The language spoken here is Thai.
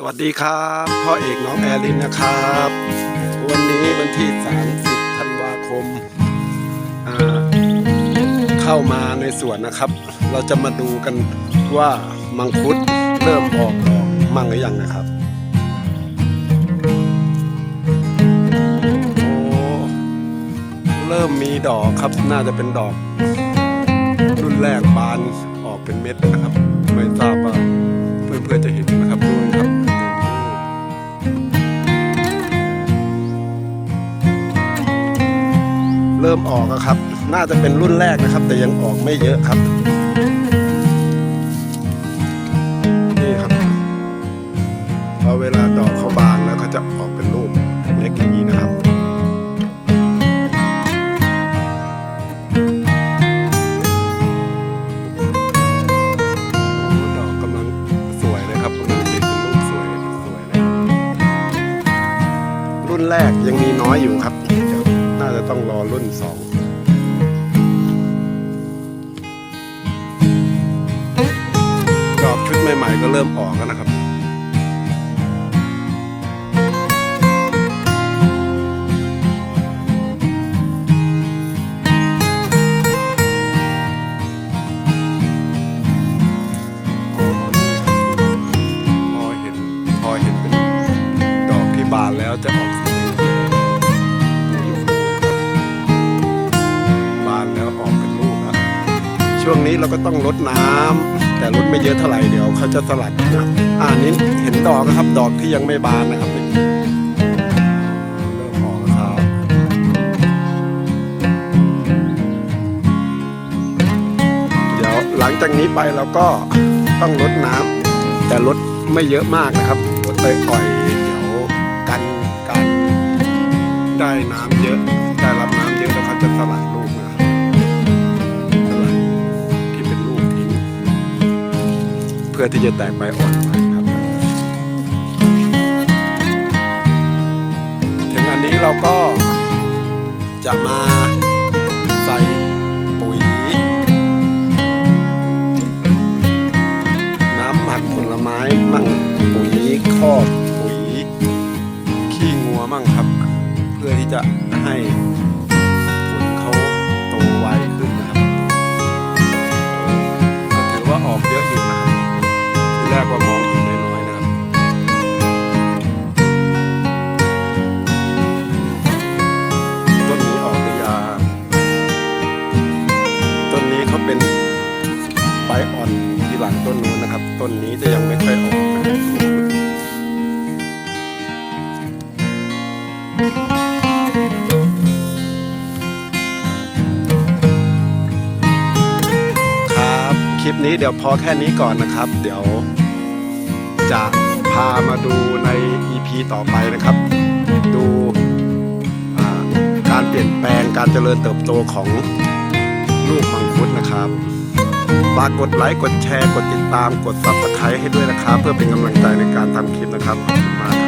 สวัสดีครับพ่อเอกน้องแอรินนะครับ วันนี้วันที่ 30 ธันวาคมาเข้ามาในสวนนะครับ เราจะมาดูกันว่ามังคุดเริ่มออกดอกมั่งหรือยังนะครับโอ้เริ่มมีดอกครับน่าจะเป็นดอก รุ่นแรกบานออกเป็นเม็ดนะครับ ไม่ทราบว่าเพื่อนๆจะเห็น ริ่มออกแล้วครับ น่าจะเป็นรุ่นแรกนะครับ แต่ยังออกไม่เยอะครับนี่ครับพอเวลาดอกเขาบานแล้วเขาจะออกเป็นรูปเล็กอย่างนี้นะครับดอกกำลังสวยเลยครับกำลังติดเป็นลูกสวยสวยเลยครับรุ่นแรกยังมีน้อยอยู่ครับ จะต้องรอรุ่นสองดอกชุดใหม่ๆก็เริ่มออกแล้วนะครับพอเห็นพอเห็นดอกที่บานแล้วจะออก ช่วงนี้เราก็ต้องลดน้ำแต่ลดไม่เยอะเท่าไหร่เดี๋ยวเขาจะสลัดนะอ่านี้เห็นดอกนะครับดอกที่ยังไม่บานนะครับนี่เดี๋ยวหลังจากนี้ไปเราก็ต้องลดน้ำแต่ลดไม่เยอะมากนะครับลดไปอ่อยๆเดี๋ยวกันการได้น้ำเยอะได้รับ พื่อที่จะแตกใบอ่อนใหม่ครับ ถึงอันนี้เราก็จะมาใส่ปุ๋ย น้ำหมักผลไม้มั่งปุ๋ยคอกปุ๋ย ขี้งัวมั่งครับ เพื่อที่จะให้ผลเขาโตไวขึ้นนะครับ ก็ถือว่าออกเยอะอยู่นะ ต้นนี้จะยังไม่ค่อยออกนะครับครับคลิปนี้เดี๋ยวพอแค่นี้ก่อนนะครับ เดี๋ยวจะพามาดูใน EP ต่อไปนะครับ ดูการเปลี่ยนแปลงการเจริญเติบโตของลูกมังคุดนะครับ ฝากกดไลค์ กดแชร์ กดติดตาม กด subscribe ให้ด้วยนะครับ เพื่อเป็นกำลังใจในการทำคลิปนะครับ ขอบคุณมากครับ